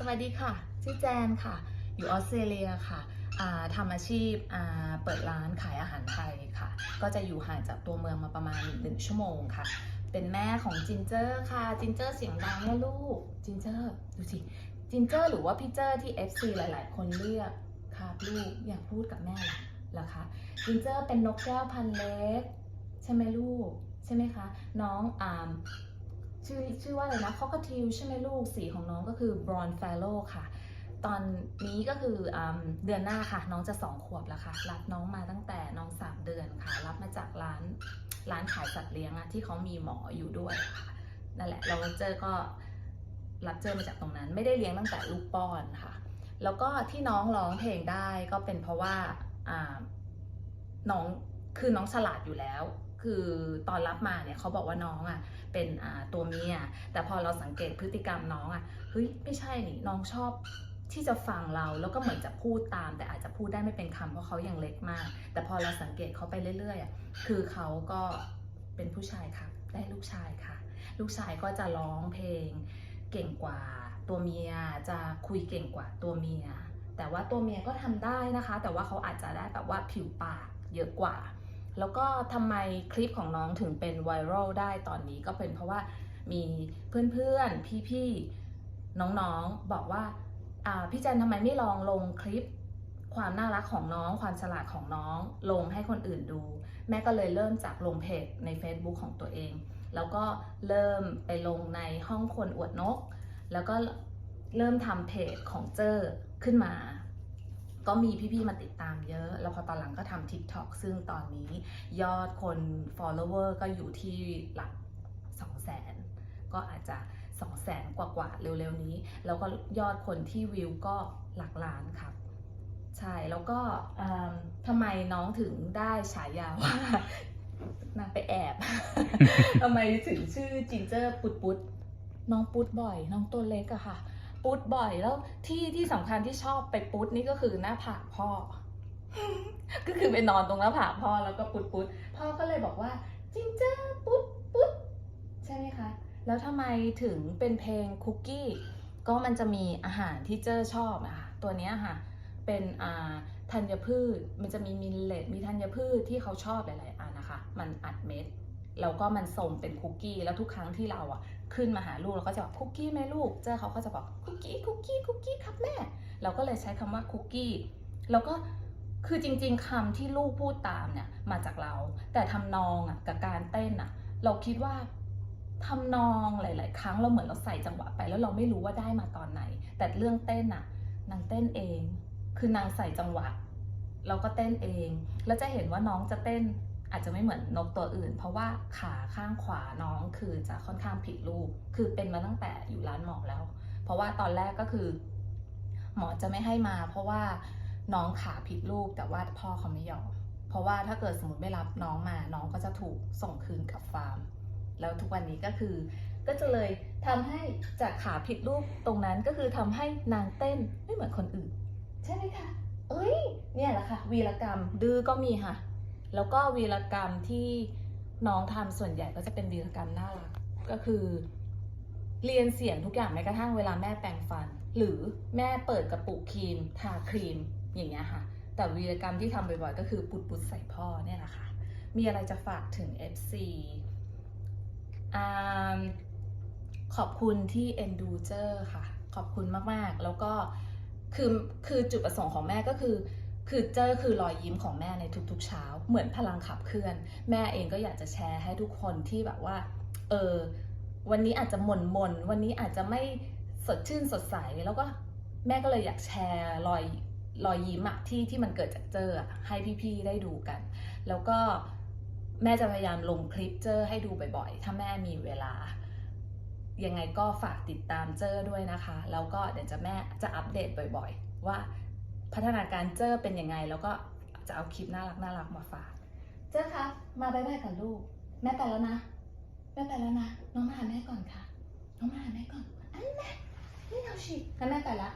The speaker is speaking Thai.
สวัสดีค่ะ ชื่อแจนค่ะ อยู่ออสเตรเลียค่ะทำอาชีพเปิดร้านขายอาหารไทยค่ะ ก็จะอยู่ห่างจากตัวเมืองมาประมาณ1ชั่วโมงค่ะ เป็นแม่ของจินเจอร์ค่ะ จินเจอร์เสียงดังนะลูก จินเจอร์ดูสิ จินเจอร์หรือว่าพี่เจอร์ที่ FC หลาย ๆ คนเรียกค่ะลูกอยากพูดกับแม่เหรอคะ จินเจอร์เป็นนกแก้วพันเล็ก ใช่ไหมลูก ใช่ไหมคะ น้องอาม ชื่อชื่อว่าอะไรนะคอกทิลใช่ไหมลูกสีของน้องก็คือบรอนแฟโลค่ะ ตอนนี้ก็คืออเดือนหน้าค่ะ น้องจะสองขวบแล้วค่ะ รับน้องมาตั้งแต่น้องสามเดือนค่ะ รับมาจากร้านร้านขายสัตว์เลี้ยงอะที่เขามีหมออยู่ด้วยค่ะนั่นแหละเราเจอก็รับเจอมาจากตรงนั้น ไม่ได้เลี้ยงตั้งแต่ลูกป้อนค่ะ แล้วก็ที่น้องร้องเพลงได้ก็เป็นเพราะว่าอ่าน้องคือน้องฉลาดอยู่แล้ว คือตอนรับมาเนี่ยเขาบอกว่าน้องอะเป็นตัวเมียแต่พอเราสังเกตพฤติกรรมน้องอะเฮ้ยไม่ใช่นี่น้องชอบที่จะฟังเราแล้วก็เหมือนจะพูดตาม แต่อาจจะพูดได้ไม่เป็นคำเพราะเขายังเล็กมาก แต่พอเราสังเกตเขาไปเรื่อยๆอะคือเขาก็เป็นผู้ชายค่ะได้ลูกชายค่ะ ลูกชายก็จะร้องเพลงเก่งกว่าตัวเมียจะคุยเก่งกว่าตัวเมีย แต่ว่าตัวเมียก็ทำได้นะคะ แต่ว่าเขาอาจจะได้แบบว่าผิวปากเยอะกว่า แล้วก็ทำไมคลิปของน้องถึงเป็นไวรัลได้ตอนนี้ก็เป็นเพราะว่ามีเพื่อนๆ พี่ๆ น้องๆ บอกว่าพี่แจนทำไมไม่ลองลงคลิปความน่ารักของน้อง ความฉลาดของน้อง ลงให้คนอื่นดู แม่ก็เลยเริ่มจากลงเพจใน Facebook ของตัวเอง แล้วก็เริ่มไปลงในห้องคนอวดนก แล้วก็เริ่มทำเพจของเจอขึ้นมา ก็มีพี่ๆมาติดตามเยอะ แล้วพอตอนหลังก็ทำ TikTok ซึ่งตอนนี้ยอดคน follower ก็อยู่ที่หลัก2 0 0 0 0ก็อาจจะ2 0 0 0 0 0กว่าๆ เร็วๆนี้ แล้วก็ยอดคนที่วิวก็หลักล้านครับ ใช่ แล้วก็ทำไมน้องถึงได้ฉายาว่านางไปแอบ ทำไมถึงชื่อจินเจอร์ปุดปุดน้องปุดบ่อย น้องตัวเล็กอะค่ะ ปุดบ่อยแล้วที่ที่สำคัญที่ชอบไปปุดนี่ก็คือหน้าผากพ่อ ก็คือไปนอนตรงหน้าผากพ่อแล้วก็ปุดปุดพ่อก็เลยบอกว่าจินเจอร์ปุดปุดใช่ไหมคะ แล้วทำไมถึงเป็นเพลงคุกกี้ก็มันจะมีอาหารที่เจอชอบอะค่ะตัวเนี้ยค่ะเป็นอ่าธัญพืช มันจะมีมิลเลตมีธัญพืชที่เขาชอบหลาย ๆ อันนะคะ มันอัดเม็ด แล้วก็มันส่งเป็นคุกกี้แล้วทุกครั้งที่เราอะขึ้นมาหาลูกเราก็จะบอกคุกกี้ไหมลูก เจอเขาก็จะบอกคุกกี้คุกกี้คุกกี้ครับแม่ เราก็เลยใช้คำว่าคุกกี้แล้วก็คือจริงๆคำที่ลูกพูดตามเนี่ยมาจากเรา แต่ทำนองอะกับการเต้นอะ เราคิดว่าทำนองหลาย ๆ ครั้งเราเหมือนเราใส่จังหวะไป แล้วเราไม่รู้ว่าได้มาตอนไหน แต่เรื่องเต้นอะนางเต้นเอง คือนางใส่จังหวะเราก็เต้นเอง แล้วจะเห็นว่าน้องจะเต้น อาจจะไม่เหมือนนกตัวอื่น เพราะว่าขาข้างขวาน้องคือจะค่อนข้างผิดรูป คือเป็นมาตั้งแต่อยู่ร้านหมอแล้ว เพราะว่าตอนแรกก็คือ หมอจะไม่ให้มา เพราะว่าน้องขาผิดรูปแต่ว่าพ่อเขาไม่ยอม เพราะว่าถ้าเกิดสมมติไม่รับน้องมาน้องก็จะถูกส่งคืนกับฟาร์ม แล้วทุกวันนี้ก็คือ ก็จะเลยทำให้จากขาผิดรูปตรงนั้นก็คือทำให้นางเต้นไม่เหมือนคนอื่น ใช่ไหมคะ เอ้ย เนี่ยแหละค่ะ วีรกรรมดื้อก็มีค่ะ แล้วก็วีรกรรมที่น้องทำส่วนใหญ่ก็จะเป็นวีรกรรมน่ารักก็คือ เรียนเสียงทุกอย่างแม้กระทั่งเวลาแม่แปรงฟัน หรือแม่เปิดกระปุกครีม ทาครีมอย่างเงี้ยค่ะ แต่วีรกรรมที่ทำบ่อยๆ ก็คือปุดปุดใส่พ่อเนี่ยนะคะมีอะไรจะฝากถึง FC อขอบคุณที่เอ็นดูเจอร์ค่ะ ขอบคุณมากๆ แล้วก็คือคือจุดประสงค์ของแม่ก็คือ คือเจอคือรอยยิ้มของแม่ในทุกๆเช้า เหมือนพลังขับเคลื่อน แม่เองก็อยากจะแชร์ให้ทุกคนที่แบบว่า เออ วันนี้อาจจะหม่นมนวันนี้อาจจะไม่สดชื่นสดใส แล้วก็แม่ก็เลยอยากแชร์รอยรอยยิ้มอะที่ที่มันเกิดจากเจออะให้พี่ๆได้ดูกัน แล้วก็แม่จะพยายามลงคลิปเจอให้ดูบ่อยๆ ถ้าแม่มีเวลา ยังไงก็ฝากติดตามเจอด้วยนะคะ แล้วก็เดี๋ยวจะแม่จะอัปเดตบ่อยๆ ว่า พัฒนาการเจอเป็นยังไง แล้วก็จะเอาคลิปน่ารักน่ารักมาฝาก เจอคะมาบายบายกับลูก แม่ไปแล้วนะ แม่ไปแล้วนะ น้องมาหาแม่ก่อนค่ะ น้องมาหาแม่ก่อนอันแม่นี่เอาชิงั้นแม่ไปละ